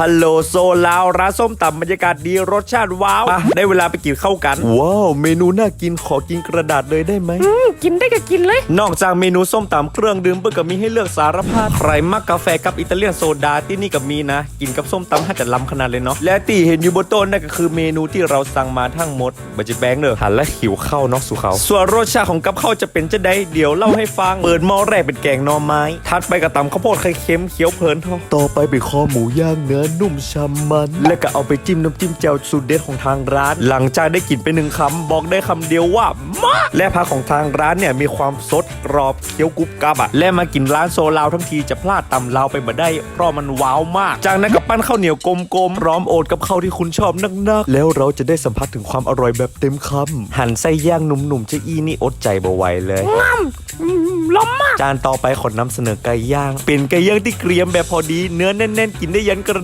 ฮัลโหลโซลาวร้านส้มตำบรรยากาศดีรสชาติว้าวอะได้เวลาไปกินข้าวกัน ว้าว เมนูน่ากินขอกินกระดาษเลยได้ไหม อืมกินได้ก็กินเลย นอกจากเมนูส้มตำเครื่องดื่มเพื่อก็มีให้เลือกสารพัดใครมักกาแฟกับอิตาเลียนโซดาที่นี่ก็มีนะ กินกับส้มตำถ้าจะล้ำขนาดเลยเนาะและที่เห็นอยู่บนโต๊ะนั่นก็คือเมนูที่เราสั่งมาทั้งหมดบัจจแบงเนอหันและหิวข้าวเนาะสู่เขาส่วนรสชาติของกับข้าวจะเป็นจะได้เดี๋ยวเล่าให้ฟังเปิดหม้อแรกเป็นแกงหน่อไม้ ทัดไปกับตำข้าวโพดไข่เค็มเคี้ยวเพลินท้องต่อไปเป็นคอหมูย่างเนื้อนุ่มฉ่ำมัน แล้วก็เอาไปจิ้มน้ำจิ้มแจ่วสูตรเด็ดของทางร้าน หลังจากได้กินไปหนึ่งคำบอกได้คำเดียวว่ามาและผักของทางร้านเนี่ยมีความสดกรอบเคี้ยวกรุบกรับอะและมากินร้านโซลาวทั้งทีจะพลาดตำลาวไปบ่ได้ เพราะมันว้าวมาก จากนั้นก็ปั้นข้าวเหนียวกลมๆพร้อมโอทกับข้าวที่คุณชอบนักๆ แล้วเราจะได้สัมผัสถึงความอร่อยแบบเต็มคำหั่นไส้ย่างหนุ่มๆเจะอี้นี่อดใจบ่ไหวเลยอืมล้มมากจานต่อไปขอนำเสนอไก่ย่าง เป็นไก่ย่างที่เกรียมแบบพอดี เนื้อแน่นๆ กินได้ยันกระ